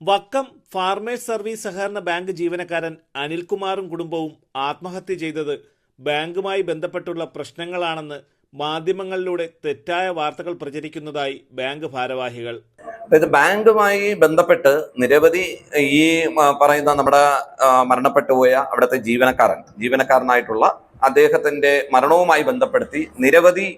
Vakkom farmers service സഹകരണ bank ജീവനക്കാരൻ അനിൽകുമാറും കുടുംബവും ആത്മഹത്യ ചെയ്തത് ബാങ്കുമായി ബന്ധപ്പെട്ടുള്ള പ്രശ്നങ്ങളാണെന്ന് മാധ്യമങ്ങളിലൂടെ തെറ്റായ വാർത്തകൾ പ്രചരിക്കുന്നതായി ബാങ്ക് ഭാരവാഹികൾ. അതായത് ബാങ്കുമായി ബന്ധപ്പെട്ട് നിരവധി ഈ പറയുന്ന നമ്മുടെ മരണപ്പെട്ടു മരണപ്പെട്ടുപോയ അവിടുത്തെ ജീവനക്കാരൻ ജീവനക്കാരനായിട്ടുള്ള അദ്ദേഹത്തിന്റെ മരണവുമായി ബന്ധപ്പെടുത്തി നിരവധി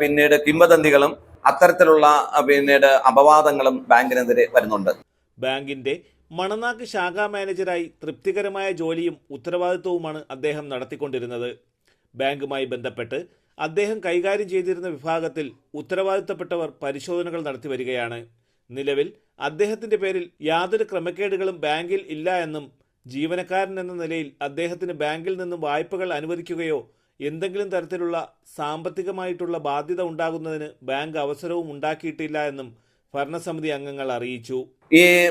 പിന്നീട് കിംവദന്തികളും അത്തരത്തിലുള്ള പിന്നീട് അപവാദങ്ങളും ബാങ്കിനെതിരെ വരുന്നുണ്ട്. ബാങ്കിന്റെ മണനാക്ക് ശാഖാ മാനേജരായി തൃപ്തികരമായ ജോലിയും ഉത്തരവാദിത്വവുമാണ് അദ്ദേഹം നടത്തിക്കൊണ്ടിരുന്നത്. ബാങ്കുമായി ബന്ധപ്പെട്ട് അദ്ദേഹം കൈകാര്യം ചെയ്തിരുന്ന വിഭാഗത്തിൽ ഉത്തരവാദിത്തപ്പെട്ടവർ പരിശോധനകൾ നടത്തി വരികയാണ് നിലവിൽ അദ്ദേഹത്തിന്റെ പേരിൽ യാതൊരു ക്രമക്കേടുകളും ബാങ്കിൽ ഇല്ല എന്നും ജീവനക്കാരൻ എന്ന നിലയിൽ അദ്ദേഹത്തിന് ബാങ്കിൽ നിന്നും വായ്പകൾ അനുവദിക്കുകയോ എന്തെങ്കിലും തരത്തിലുള്ള സാമ്പത്തികമായിട്ടുള്ള ബാധ്യത ഉണ്ടാകുന്നതിന് ബാങ്ക് അവസരവും ഉണ്ടാക്കിയിട്ടില്ല എന്നും ഭരണസമിതി അംഗങ്ങൾ അറിയിച്ചു. ഈ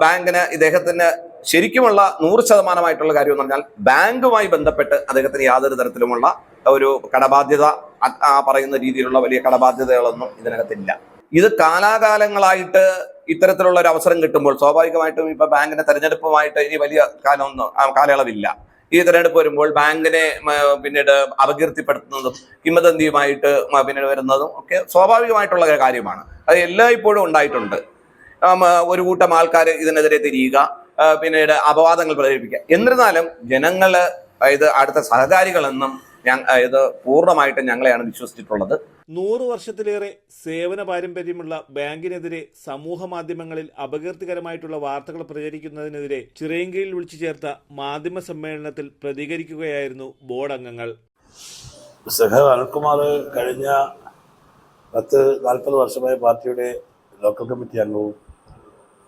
ബാങ്കിന് ഇദ്ദേഹത്തിന് ശരിക്കുമുള്ള നൂറ് ശതമാനമായിട്ടുള്ള കാര്യം എന്ന് പറഞ്ഞാൽ ബാങ്കുമായി ബന്ധപ്പെട്ട് അദ്ദേഹത്തിന് യാതൊരു തരത്തിലുമുള്ള ഒരു കടബാധ്യത പറയുന്ന രീതിയിലുള്ള വലിയ കടബാധ്യതകളൊന്നും ഇതിനകത്തില്ല. ഇത് കാലാകാലങ്ങളായിട്ട് ഇത്തരത്തിലുള്ള ഒരു അവസരം കിട്ടുമ്പോൾ സ്വാഭാവികമായിട്ടും ഇപ്പൊ ബാങ്കിന്റെ തെരഞ്ഞെടുപ്പുമായിട്ട് ഇനി വലിയ കാലമൊന്നും കാലയളവില്ല. ഈ തെരഞ്ഞെടുപ്പ് വരുമ്പോൾ ബാങ്കിനെ പിന്നീട് അപകീർത്തിപ്പെടുത്തുന്നതും കിംവദന്തിയുമായിട്ട് മ, പിന്നീട് വരുന്നതും ഒക്കെ സ്വാഭാവികമായിട്ടുള്ള കാര്യമാണ്. അത് എല്ലായ്പ്പോഴും ഉണ്ടായിട്ടുണ്ട്. ഒരു കൂട്ടം ആൾക്കാർ ഇതിനെതിരെ തിരിയുക പിന്നീട് അപവാദങ്ങൾ പ്രചരിപ്പിക്കുക. എന്നിരുന്നാലും ജനങ്ങൾ ഇത് അടുത്ത സഹകാരികളെന്നും ഞങ്ങൾ ഇത് പൂർണമായിട്ടും ഞങ്ങളെയാണ് വിശ്വസിച്ചിട്ടുള്ളത്. നൂറ് വർഷത്തിലേറെ സേവന പാരമ്പര്യമുള്ള ബാങ്കിനെതിരെ സമൂഹ മാധ്യമങ്ങളിൽ അപകീർത്തികരമായിട്ടുള്ള വാർത്തകൾ പ്രചരിക്കുന്നതിനെതിരെ ചിറയൻകീഴിൽ വിളിച്ചു ചേർത്ത മാധ്യമ സമ്മേളനത്തിൽ പ്രതികരിക്കുകയായിരുന്നു ബോർഡ് അംഗങ്ങൾ. സഹ അനിൽകുമാർ കഴിഞ്ഞ പത്ത് നാൽപ്പത് വർഷമായി പാർട്ടിയുടെ ലോക്കൽ കമ്മിറ്റി അംഗവും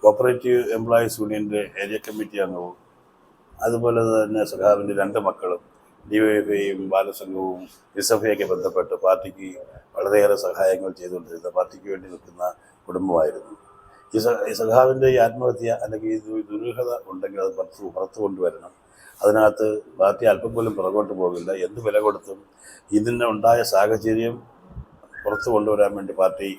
കോപ്പറേറ്റീവ് എംപ്ലോയീസ് യൂണിയന്റെ ഏരിയ കമ്മിറ്റി അംഗവും അതുപോലെ തന്നെ സഖാവിന്റെ രണ്ട് മക്കളും ഡിവൈഎഫ്ഐയും ബാലസംഘവും എസ്എഫ്ഐയൊക്കെ ബന്ധപ്പെട്ട് പാർട്ടിക്ക് വളരെയേറെ സഹായങ്ങൾ ചെയ്തുകൊണ്ടിരുന്ന പാർട്ടിക്ക് വേണ്ടി നിൽക്കുന്ന കുടുംബമായിരുന്നു. ഈ ഈ സഖാവിന്റെ ഈ ആത്മഹത്യ അല്ലെങ്കിൽ ഈ ദുരൂഹത ഉണ്ടെങ്കിൽ അത് പുറത്ത് പുറത്തു കൊണ്ടുവരണം. അതിനകത്ത് പാർട്ടി അല്പം പോലും പുറകോട്ട് പോകില്ല. എന്ത് വില കൊടുത്തും ഇതിന് ഉണ്ടായ സാഹചര്യം പുറത്തു കൊണ്ടുവരാൻ വേണ്ടി പാർട്ടി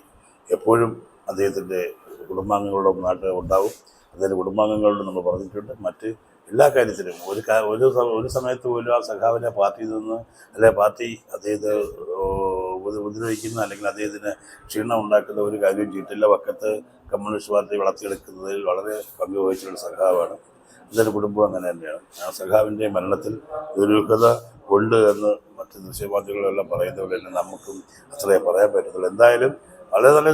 എപ്പോഴും അദ്ദേഹത്തിന്റെ കുടുംബാംഗങ്ങളോടും നാട്ടിൽ ഉണ്ടാവും. അദ്ദേഹത്തിന്റെ കുടുംബാംഗങ്ങളോട് നമ്മൾ പറഞ്ഞിട്ടുണ്ട്. മറ്റ് എല്ലാ കാര്യത്തിലും ഒരു ഒരു ഒരു സമയത്ത് പോലും ആ സഖാവിനെ പാർട്ടിയിൽ നിന്ന് അല്ലെ പാർട്ടി അദ്ദേഹത്തെ ഉപദ്രവിക്കുന്ന അല്ലെങ്കിൽ അദ്ദേഹത്തിന് ക്ഷീണം ഉണ്ടാക്കുന്ന ഒരു കാര്യവും ചെയ്തിട്ടില്ല. വക്കത്ത് കമ്മ്യൂണിസ്റ്റ് പാർട്ടി വളർത്തിയെടുക്കുന്നതിൽ വളരെ പങ്കുവഹിച്ചിട്ടുള്ള സഖാവാണ്. അദ്ദേഹത്തിന്റെ കുടുംബം അങ്ങനെ തന്നെയാണ്. ആ സഖാവിന്റെ മരണത്തിൽ ദുരൂഹത ഉണ്ട് എന്ന് മറ്റ് ദൃശ്യമാധ്യമങ്ങളെല്ലാം പറയുന്ന തന്നെ നമുക്കും അത്രേ പറയാൻ പറ്റത്തുള്ളൂ. എന്തായാലും വളരെ നല്ല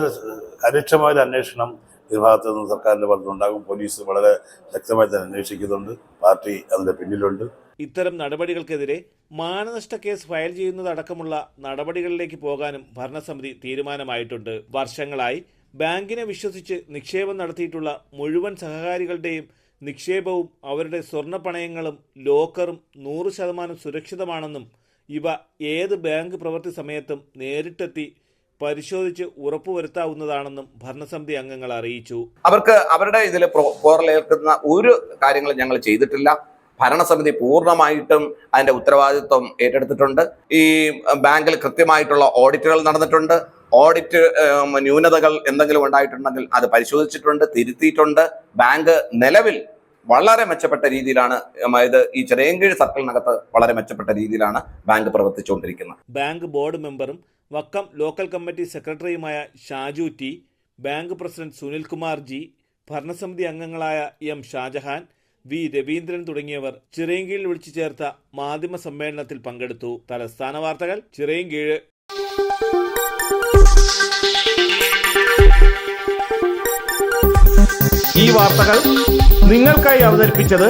കാര്യക്ഷമമായ അന്വേഷണം ഈ ഭാഗത്ത് നിന്ന് സർക്കാരിന്റെ ഭാഗത്തുനിന്നുണ്ടാകും. പോലീസ് വളരെ ശക്തമായി തന്നെ അന്വേഷിക്കുന്നുണ്ട്. പാർട്ടി അതിന്റെ പിന്നിലുണ്ട്. ഇത്തരം നടപടികൾക്കെതിരെ മാനനഷ്ട കേസ് ഫയൽ ചെയ്യുന്നതടക്കമുള്ള നടപടികളിലേക്ക് പോകാനും ഭരണസമിതി തീരുമാനമായിട്ടുണ്ട്. വർഷങ്ങളായി ബാങ്കിനെ വിശ്വസിച്ച് നിക്ഷേപം നടത്തിയിട്ടുള്ള മുഴുവൻ സഹകാരികളുടെയും നിക്ഷേപവും അവരുടെ സ്വർണ പണയങ്ങളും ലോക്കറും നൂറ് ശതമാനം സുരക്ഷിതമാണെന്നും ഇവ ഏത് ബാങ്ക് പ്രവൃത്തി സമയത്തും നേരിട്ടെത്തി പരിശോധിച്ച് ഉറപ്പുവരുത്താവുന്നതാണെന്നും ഭരണസമിതി അംഗങ്ങൾ അറിയിച്ചു. അവർക്ക് അവരുടെ ഇതിൽ പോറലേൽക്കുന്ന ഒരു കാര്യങ്ങളും ഞങ്ങൾ ചെയ്തിട്ടില്ല. ഭരണസമിതി പൂർണമായിട്ടും അതിന്റെ ഉത്തരവാദിത്വം ഏറ്റെടുത്തിട്ടുണ്ട്. ഈ ബാങ്കിൽ കൃത്യമായിട്ടുള്ള ഓഡിറ്റുകൾ നടന്നിട്ടുണ്ട്. ഓഡിറ്റ് ന്യൂനതകൾ എന്തെങ്കിലും ഉണ്ടായിട്ടുണ്ടെങ്കിൽ അത് പരിശോധിച്ചിട്ടുണ്ട് തിരുത്തിയിട്ടുണ്ട്. ബാങ്ക് നിലവിൽ വളരെ മെച്ചപ്പെട്ട രീതിയിലാണ് അതായത് ഇത് ഈ ചെറിയൻകീഴ് സർക്കിളിനകത്ത് വളരെ മെച്ചപ്പെട്ട രീതിയിലാണ് ബാങ്ക് പ്രവർത്തിച്ചുകൊണ്ടിരിക്കുന്നത്. ബാങ്ക് ബോർഡ് മെമ്പറും വക്കം ലോക്കൽ കമ്മിറ്റി സെക്രട്ടറിയുമായ Shaju T bank president Sunilkumar G ഭരണസമിതി അംഗങ്ങളായ എം ഷാജഹാൻ വി രവീന്ദ്രൻ തുടങ്ങിയവർ ചിറയൻകീഴിൽ വിളിച്ചു ചേർത്ത മാധ്യമ സമ്മേളനത്തിൽ പങ്കെടുത്തു. തലസ്ഥാന വാർത്തകൾ ചിറയൻകീഴ്. ഈ വാർത്തകൾ നിങ്ങൾക്കായി അവതരിപ്പിച്ചത്